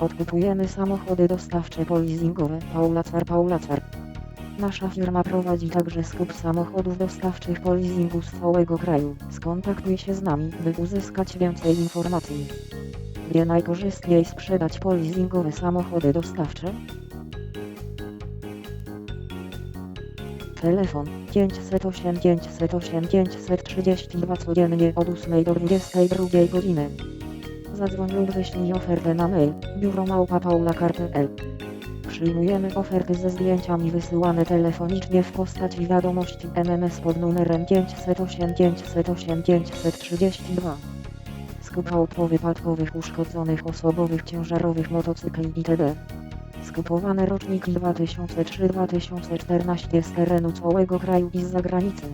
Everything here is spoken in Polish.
Odkupujemy samochody dostawcze polizingowe Paulacar Paulacar. Nasza firma prowadzi także skup samochodów dostawczych po leasingu z całego kraju. Skontaktuj się z nami, by uzyskać więcej informacji. Gdzie najkorzystniej sprzedać polizingowe samochody dostawcze? Telefon 508 508 532 codziennie od 8 do 22 godziny. Zadzwoń lub wyślij ofertę na mail biuromałpa.paulakar.pl Przyjmujemy oferty ze zdjęciami wysyłane telefonicznie w postaci wiadomości MMS pod numerem 508 508 532. Skup po wypadkowych uszkodzonych osobowych ciężarowych motocykli itd. Skupowane roczniki 2003-2014 z terenu całego kraju i z zagranicy.